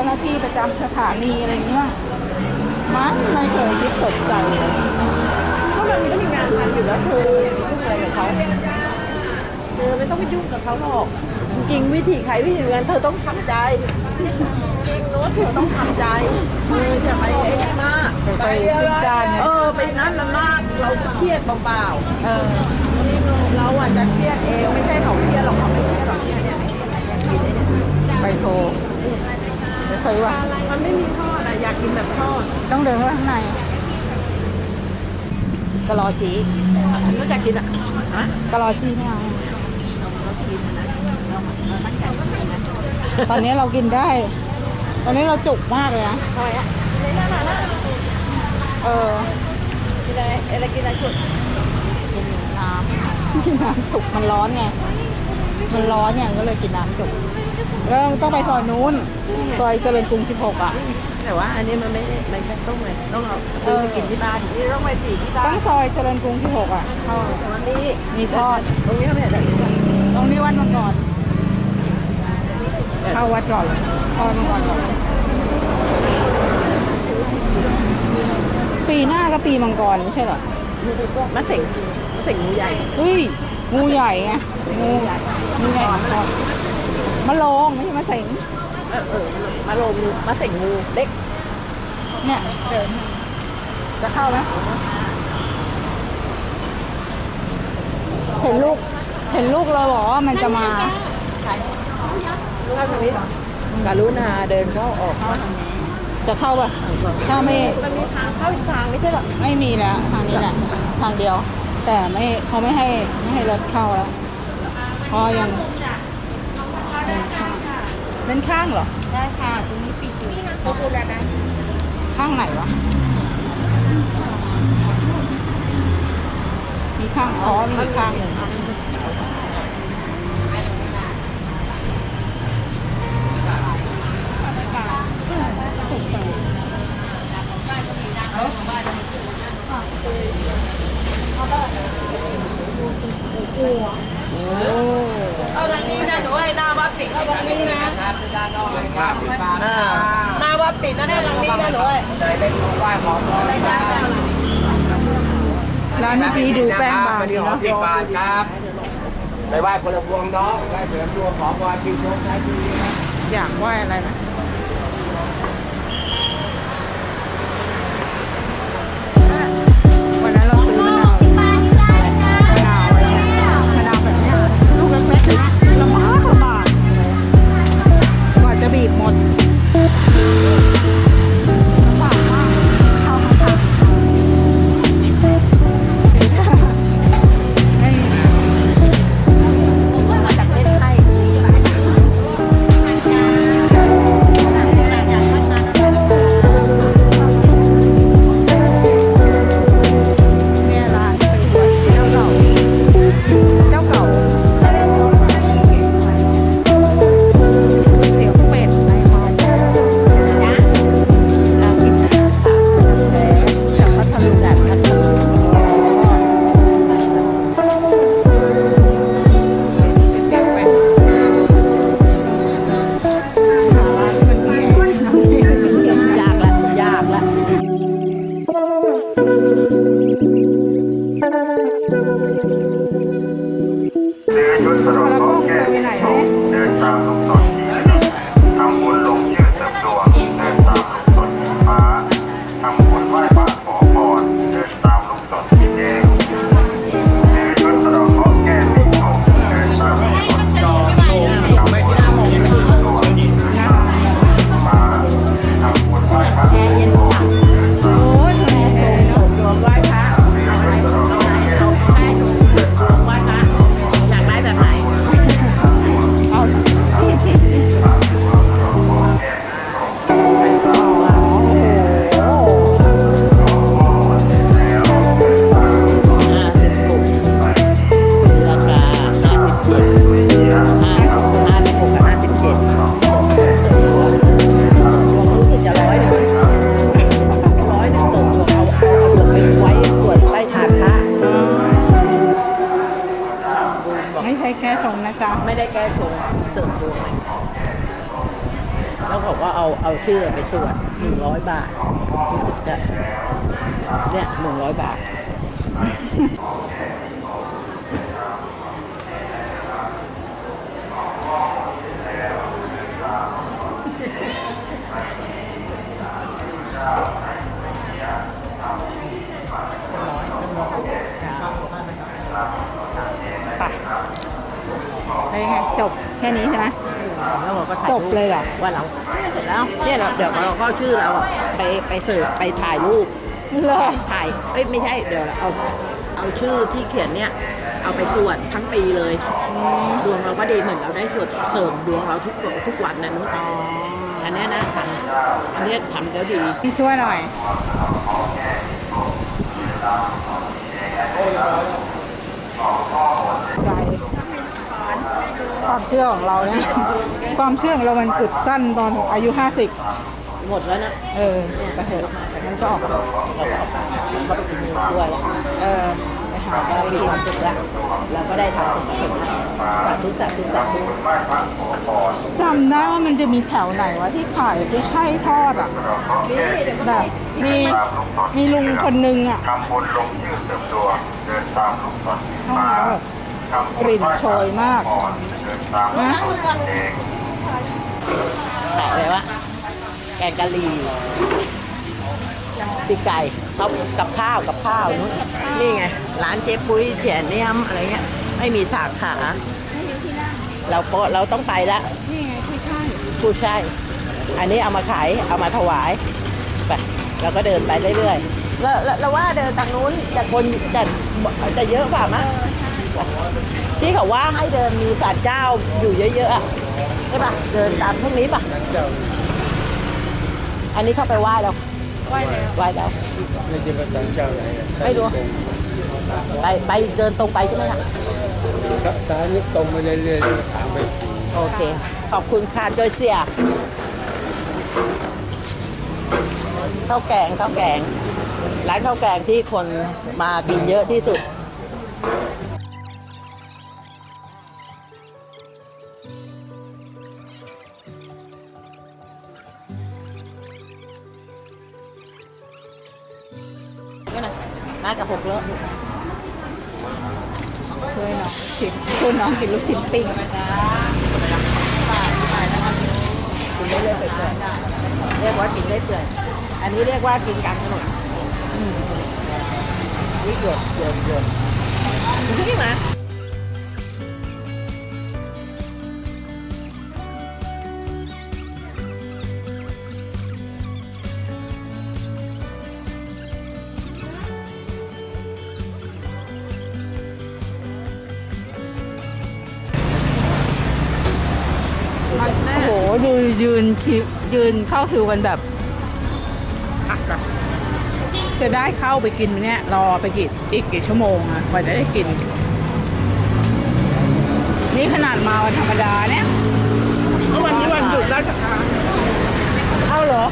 จ้าหน้าที่ประจำสถานีอะไรเงี้ยมันไม่เคยคิดสนใจเลยก็มันก็มีงานทำอยู่แล้วเธออย่าไปยุ่งอะไรกับเขาเธอไม่ต้องไปยุ่งกับเขาหรอก จริงวิธีใครวิธีนั้นเธอต้องทำใจจริงโน้ตเธอต้องทำใจเธอจะไปไอ้นี่มากไปจิ้มจานเออไปนั้นมันมากเราเครียดเปล่าเออเราอาจจะเครียดเองไม่ใช่เขาเครียดหรอกเขาไม่เครียดหรอกเนี่ยเนี่ยไอ้เนี่ยไปโทร ซื้อว่ะมันไม่มีทอดอะอยากกินแบบทอดต้องเดินเข้าไปข้างในกะลอจีฉันก็อยากกินอะฮะกะลอจีไม่เอาตอนนี้เรากินได้ ตอนนี้เราจุกมากเลยนะทำไมอะกินอะไรนั่นน่ะนะเออ กินอะไรอะไรกินอะไรจุดกินน้ำกินน้ำจุกมันร้อนไง มันร้อนเนี่ยก็เลยกินน้ำจุกแล้วต้องไปซอยนู้นซอยเจริญกรุง 16 อะ แต่ว่าอันนี้มันไม่ได้มันก็ต้องเลยต้องเอาซื้อไปกินที่บ้านนี่ต้องไปจีที่บ้าต้นองซอยเจริญกรุง 16 อะ เข้าวันนี้มีทอด ตรงนี้เขาเนี่ยเดี๋ยวนี้ตรงนี้วัดมังกรเข้าวัดก่อนเลยเข้าวัดมังกรก่อนปีหน้าก็ปีมังกรไม่ใช่เหรอมะเส็งมะเส็งงูใหญ่ เฮ้ย งูใหญ่ไงงูใหญ่งูใหญ่มังกรมะโรงไม่ใช่มะเสงเออเออมาลงงูมะเส็งงูเล็ก เนี่ยเดินจะเข้าไหมเห็นลูก เห็นลูกเราบอกว่ามันจะมาใครเข้าทางนี้เหรอการุณาเดินเข้าออกเข้าทางนี้จะเข้าป่ะถ้าไม่มันมีทางเข้าอีกทางไม่ใช่เหรอไม่มีแล้วทางนี้แหละ ทางเดียว แต่ไม่เขาไม่ให้ไม่ให้รถเข้าแล้วเพราะยังเป็นข้างเหรอได้ค่ะตรงนี้ปิดอยู่เขาพูดแล้วนะข้างไหนวะมีข้างอ๋อมีอีกข้างหนึ่งาวัดปิดเอาทางนี้นะอ่าหน้าวัดปิดนะให้ทางนี้ได้เลยร้านเมื่อกี้ดูแป้งบางวันดีนี้หอมเนาะสิบบาทครับไปไหว้พลพวงน้อไหว้เสริมดวงขอพรปีชงท้ายปี อยากไหว้อะไรนะ ไม่ใช่แก้ชงนะจ๊ะไม่ได้แก้ชงเสริมดวงแล้วบอกว่าเอาเอาชื่อไปสวดหนึ่งร้อยบาทเนี่ยหนึ่งร้อยบาท จบแค่นี้ใช่ไหมแล้วเราก็ถ่ายจบเลยเหรอ ว่าเราเสร็จแล้วเนี่ยเราเดี๋ยวเราก็เอาชื่อเราอะไปไปเสิร์ฟไปถ่ายรูป เหรอถ่าย เอ้ยไม่ใช่ เดี๋ยวเราเอา เอาชื่อที่เขียนเนี่ย เอาไปสวดทั้งปีเลย ดวงเราก็ดีเหมือนเราได้สวดเสริมดวงเราทุกทุกวันนะนุ๊กอันเนี้ยนะทำอันเนี้ยทำแล้วดี พี่ช่วยหน่อยใจ ความเชื่อของเราเนี่ย ความเชื่อของเรามันจุดสั้นตอนอายุ50หมดแล้วนะ เออไปเถอะมันก็ออกเราก็เอาไปมันก็ไปกินด้วยแล้วเออไปหาเราอะไรมีกินความสุขแล้วเราก็ได้ทำสิ่งที่เป็นสาธุสาธุสาธุจำได้ว่ามันจะมีแถวไหนวะที่ขายกุ้ยช่ายทอดอะแบบมีมีลุงคนนึงอะทำบุญลงชื่อเสริมดวงเดินตามลูกศรเข้ามาแบบทำบุญ กลิ่นโชยมากก่อนเดินตามลูกศรเองขายอะไรวะแกงกะหรี่ปีกไก่เขากับข้าวกับข้าวนู้นนี่ไง ร้านเจ๊ปุ้ยเจียเนียมอะไรเงี้ย ไม่มีสาขา เราก็เราต้องไปละ นี่ไงกุ้ยช่ายผู้ใช่อันนี้เอามาขาย เอามาถวาย ไป เราก็เดินไปเรื่อยๆแล้วแล้วแล้วว่าเดินทางนู้นจะคนจะจะเยอะกว่ามะ ที่เขาว่าให้เดินมีศาลเจ้าอยู่เยอะๆอะใช่ปะเดินตามพวกนี้ปะอันนี้เข้าไปไหว้แล้วไหวแล้วไหว้แล้วไม่ใช่ภาษาเจ้าไหนไม่รู้ไปไปเดินตรงไปใช่ไหมคะสายนี้ตรงไปเรื่อยๆถามไปโอเค ขอบคุณค่ะโดยเสียข้าวแกงข้าวแกง ร้านข้าวแกงที่คนมากินเยอะที่สุด น้องกินลูกชิ้นปิ้งกินได้เลยเปื่อยๆเรียกว่ากินได้เปื่อย อันนี้เรียกว่ากินกลางถนนนี่หยดหยดหยดนี่มาโดูยืนคิวยืนเข้าคิวกันแบบ จะได้เข้าไปกินไหมเนี่ยรอไปกี่อีกกี่ชั่วโมงอะกว่าจะได้กิน นี่ขนาดมาวันธรรมดาเนี่ย เพราะวันนี้วันหยุดราชการ เอาเหรอ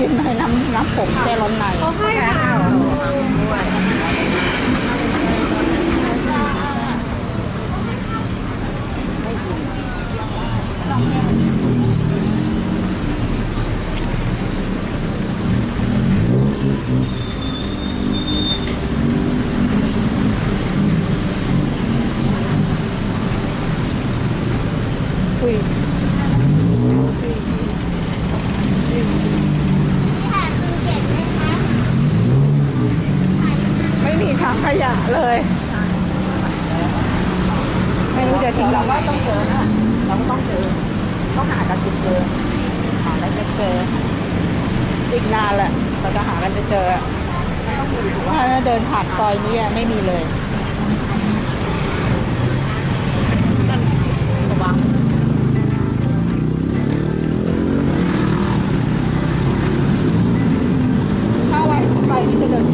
กิ น้ำน้ำผมแค่ร้อนในเขาให้ค่ะ แต่งเราก็ต้องเจอนะเราก็ต้องเจอต้องหากันเจอหากันเจออีกนานแหละเราจะหากันจะเจอถ้าเดินผ่านซอยนี้ไม่มีเลยระวังถ้าไว้ไปนี่จะเดิน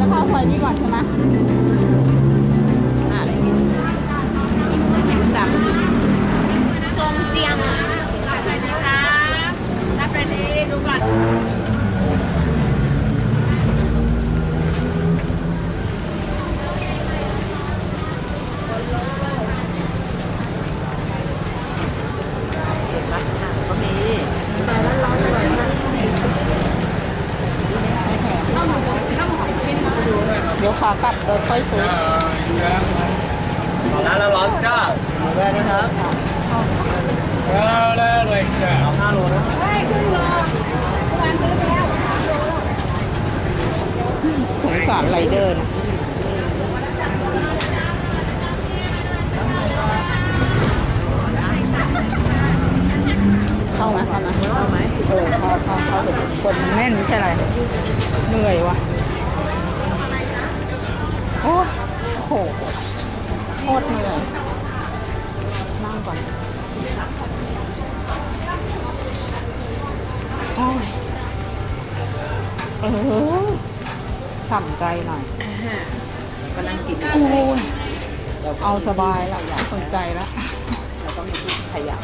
จะเข้าซอยนี้ก่อนใช่ไหม ลับเดินค่อยซื้อร้านละร้อนจ้าแม่นะครับแล้วแล้วเลยจ้าเอาห้าโลนะสงสารไรเดอร์นะเข้าไหมเข้าไหมเข้าไหมเออเข้าเข้าเข้าเถอะคนมันแน่นไม่ใช่อะไรเหนื่อยวะ โอ้โหโคตรเหนื่อยนั่งก่อนโอ้ยเออฉ่ำใจหน่อยก็นั่งกินโอ้ยเอาสบายละสนใจละเราต้องมีที่ขยะ